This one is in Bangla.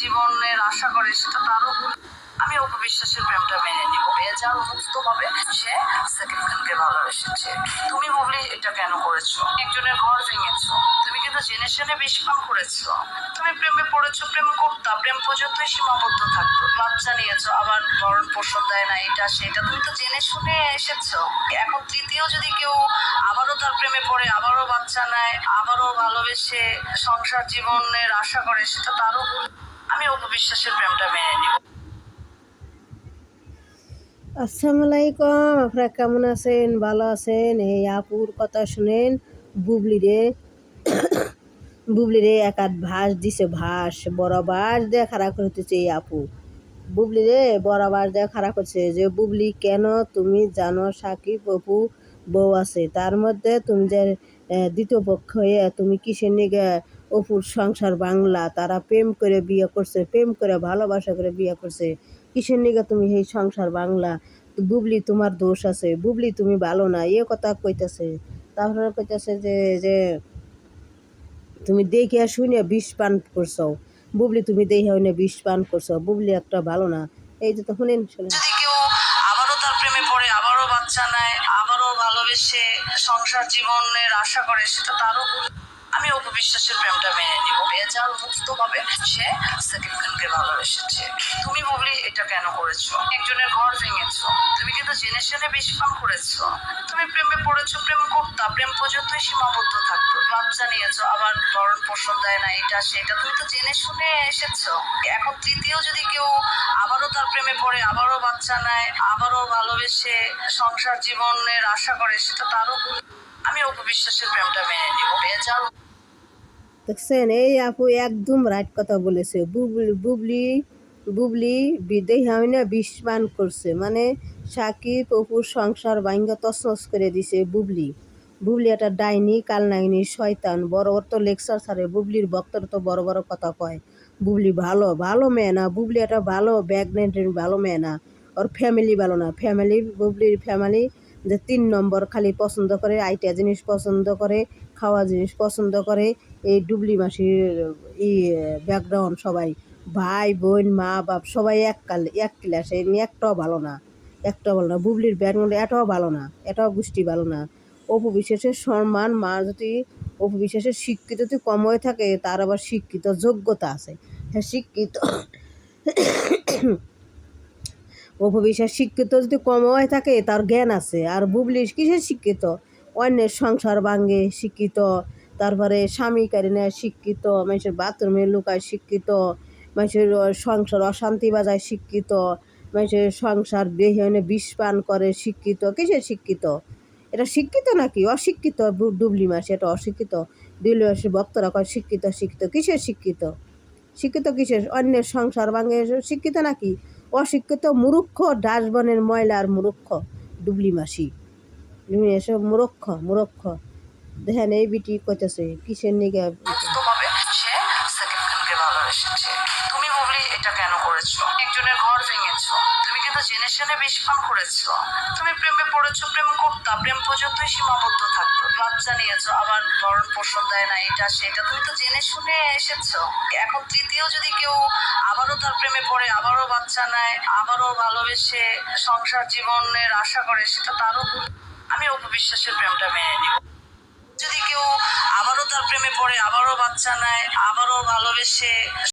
জীবনের আশা করে, সেটা তারও আমি অপবিশ্বাসের প্রেমটা মেনে নিব। বেজাল মুক্ত ভাবে সে সেকেন্ড খানকে ভালোবেসেছে। তুমি বুবলি এটা কেন করেছ? একজনের ঘর ভেঙেছো। তুমি কিন্তু জেনে শুনে বিষ করেছ। তুমি প্রেমে পড়েছো, প্রেম করতা, প্রেম পর্যন্তই সীমাবদ্ধ থাকতো। বাচ্চা নিয়েছো, আবার ভরণ পোষণ দেয় না, এটা, সেটা। তুমি তো জেনে শুনে এসেছ। এখন তৃতীয় যদি কেউ আবারও তার প্রেমে পড়ে, আবারও বাচ্চা নেয়, আবারও ভালোবেসে সংসার জীবনের আশা করে, সেটা তারও ভুল। আমি অপবিশ্বাসের প্রেমটা মেনে নিব। আসসালামু আপনারা কেমন আছেন? ভালো আছেন? এই আপুর কথা শুনেন। বুবলি রে বুবলি রে, এক আধ ভাস দিছে ভাস বড় বাস দিয়ে খারাপ করতেছে এই আপু। বুবলি রে, বড় বাস দিয়ে খারাপ করছে যে, বুবলি, কেন তুমি জানো সাকিব অপু বউ আছে? তার মধ্যে তুমি যে দ্বিতীয় পক্ষ হয়ে তুমি কিসের নিগে অপুর সংসার বাংলা, তারা প্রেম করে বিয়ে করছে, প্রেম করে ভালোবাসা করে বিয়ে করছে। কিসের নিগে তুমি এই সংসার বাংলা? বুবলি, তোমার দোষ আছে। বুবলি, তুমি ভালো না, এ কথা কইতেছে। তারপরে কইতেছে যে যে তুমি দেখে শুনে বিষ পান করছ বুবলি, তুমি দেখে শুনে বিষ পান করছ বুবলি একটা ভালো না। এই যে তো শুনেন শুনেন। আবারও তার প্রেমে পড়ে, আবারও বাচ্চা আবারও ভালোবেসে সংসার জীবনের আশা করে, সেটা তারও আমি অপবিশ্বাসের প্রেমটা মেনে নিব। বেজাল মুক্ত ভাবে সে সেকেন্ড খানকে ভালোবেসেছে। তুমি বলি এটা কেন করেছ? একজনের ঘর ভেঙেছো। তুমি কিন্তু জেনে শুনে বিষ পান করেছ। তুমি প্রেমে পড়েছো, প্রেম করতা, প্রেম পর্যন্তই সীমাবদ্ধ থাকতো। বাচ্চা নিয়েছো আবার ভরণ পোষণ দেয় না, এটা, সেটা। তুমি তো জেনে শুনে এসেছ। এখন তৃতীয় যদি কেউ আবারও তার প্রেমে পড়ে, আবারও বাচ্চা নেয়, আবারও ভালোবেসে সংসার জীবনের আশা করে, সেটা তারও আমি অপবিশ্বাসের প্রেমটা মেনে নিব। বেজাল দেখছেন? এই আপু একদম রাইট কথা বলেছে। বুবলি বুবলি বুবলি বিদেহ হয় না করছে। মানে সাকিব অপুর সংসার ভাঙ্গা তছনছ করে দিছে বুবলি। বুবলি একটা ডাইনি কালনাগিনী শয়তান। বড় বড় তো লেকচার ছাড়ে বুবলির বক্তর তো বড় বড় কথা কয়। বুবলি ভালো ভালো মেয়ে না। বুবলি একটা ভালো ব্যাগনেন্টের ভালো মেয়ে না। ওর ফ্যামিলি ভালো না। ফ্যামিলি বুবলির ফ্যামিলি যে তিন নম্বর খালি পছন্দ করে আইটা জিনিস পছন্দ করে, খাওয়া জিনিস পছন্দ করে, এই ডুবলি মাসির ই ব্যাকগ্রাউন্ড সবাই ভাই, বোন, মা, বাপ সবাই এক কাল, এক ক্লাস একটাও ভালো না, একটাও ভালো না। বুবলির ব্যাকগ্রাউন্ড এটাও ভালো না, এটাও গোষ্ঠী ভালো না। অপু বিশ্বাসের সম্মান, মা যদি অপু বিশ্বাসের শিক্ষিত যদি কম হয়ে থাকে, তার আবার শিক্ষিত যোগ্যতা আছে। হ্যাঁ শিক্ষিত অপু বিশ্বাস শিক্ষিত যদি কম হয়ে থাকে, তার জ্ঞান আছে। আর বুবলি কিসের শিক্ষিত? অন্যের সংসার ভাঙ্গে শিক্ষিত। তারপরে স্বামী কারিনে শিক্ষিত। মানুষের বাথরুমে লুকায় শিক্ষিত। মানুষের সংসার অশান্তি বাজায় শিক্ষিত। মানুষের সংসার বেহেনে বিষ পান করে শিক্ষিত। কিসের শিক্ষিত? এটা শিক্ষিত নাকি অশিক্ষিত ডুবলি মাসে? এটা অশিক্ষিত। ডুবলি মাসের ভক্তরা কয়, শিক্ষিত শিক্ষিত, কিসের শিক্ষিত? শিক্ষিত কিসের? অন্যের সংসার ভাঙে শিক্ষিত নাকি অশিক্ষিত মুরুক্ষ, ডাসবনের ময়লার মুরুক্ষ, ডুবলি মাসি। এসব মুরক্ষ মুরক্ষ। দেখেন, এই বিটি কইতেছে, কিসের নিগে করেছ? একজনের ঘর ভেঙেছো। তুমি কিন্তু জেনে শুনে করেছ। তুমি প্রেমে পড়েছো, প্রেম প্রেম পর্যন্তই সীমাবদ্ধ থাকতো। বাচ্চা নিয়েছো, আবার ভরণ পোষণ দেয় না, এটা সেটা তুমি তো জেনে শুনে এসেছ। এখন তৃতীয় যদি কেউ আবারও তার প্রেমে পড়ে, আবারও বাচ্চা নেয়, আবারও ভালোবেসে সংসার জীবনের আশা করে, সেটা তারও আমি অপবিশ্বাসের প্রেমটা মেনে নিব। যদি কেউ আবারও তার প্রেমে পড়ে, আবারও বাচ্চা নেয়, আবারও ভালোবেসে